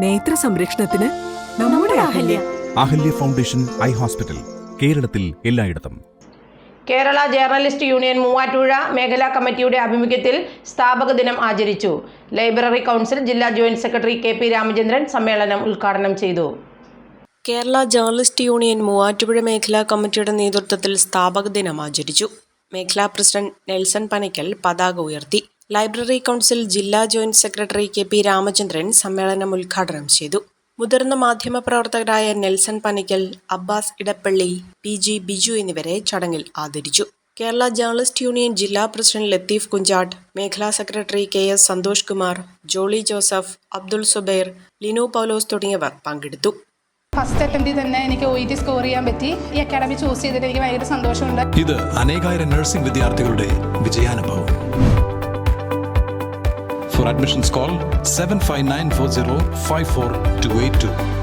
നേത്ര സംരക്ഷണത്തിന് നമ്മുടെ Ahalya. Ahalya. Foundation eye hospital കേരളത്തിൽ എല്ലായിടത്തും. കേരള ജേർണലിസ്റ്റ് യൂണിയൻ മൂവാറ്റുപുഴ മേഖലാ കമ്മിറ്റിയുടെ ആഭിമുഖ്യത്തിൽ സ്ഥാപക ദിനം ആചരിച്ചു. ലൈബ്രറി കൗൺസിൽ ജില്ലാ joint secretary K P Ramachandran സമ്മേളനം ഉദ്ഘാടനം ചെയ്തു. കേരള ജേർണലിസ്റ്റ് യൂണിയൻ മൂവാറ്റുപുഴ മേഖലാ കമ്മിറ്റിയുടെ നേതൃത്വത്തിൽ സ്ഥാപക ദിനം ആചരിച്ചു. മേഖലാ പ്രസിഡന്റ് നെൽസൺ പനയ്ക്കൽ പതാക ഉയർത്തി. ലൈബ്രറി കൗൺസിൽ ജില്ലാ joint secretary K P Ramachandran സമ്മേളനം ഉദ്ഘാടനം ചെയ്തു. മുതിർന്ന മാധ്യമപ്രവർത്തകരായ Nelson Panickal Abbas Edappally P G Biju എന്നിവരെ ചടങ്ങിൽ ആദരിച്ചു. കേരള ജേർണലിസ്റ്റ് യൂണിയൻ ജില്ലാ പ്രസിഡന്റ് ലത്തീഫ് കുഞ്ചാട്ട് മേഖലാ secretary K S Santhosh Kumar Jolly Joseph Abdul Zubair Linu Paulose തുടങ്ങിയവർ പങ്കെടുത്തു. ഫസ്റ്റ് അറ്റംപ്റ്റിൽ തന്നെ എനിക്ക് ഒ ഇ ടി സ്കോർ ചെയ്യാൻ പറ്റി. ഈ അക്കാഡമി ചൂസ് ചെയ്തിട്ട് എനിക്ക് ഭയങ്കര സന്തോഷമുണ്ട്. ഇത് അനേകായിരം നഴ്സിംഗ് വിദ്യാർത്ഥികളുടെ വിജയാനുഭവം. For admissions, call 75940 54282.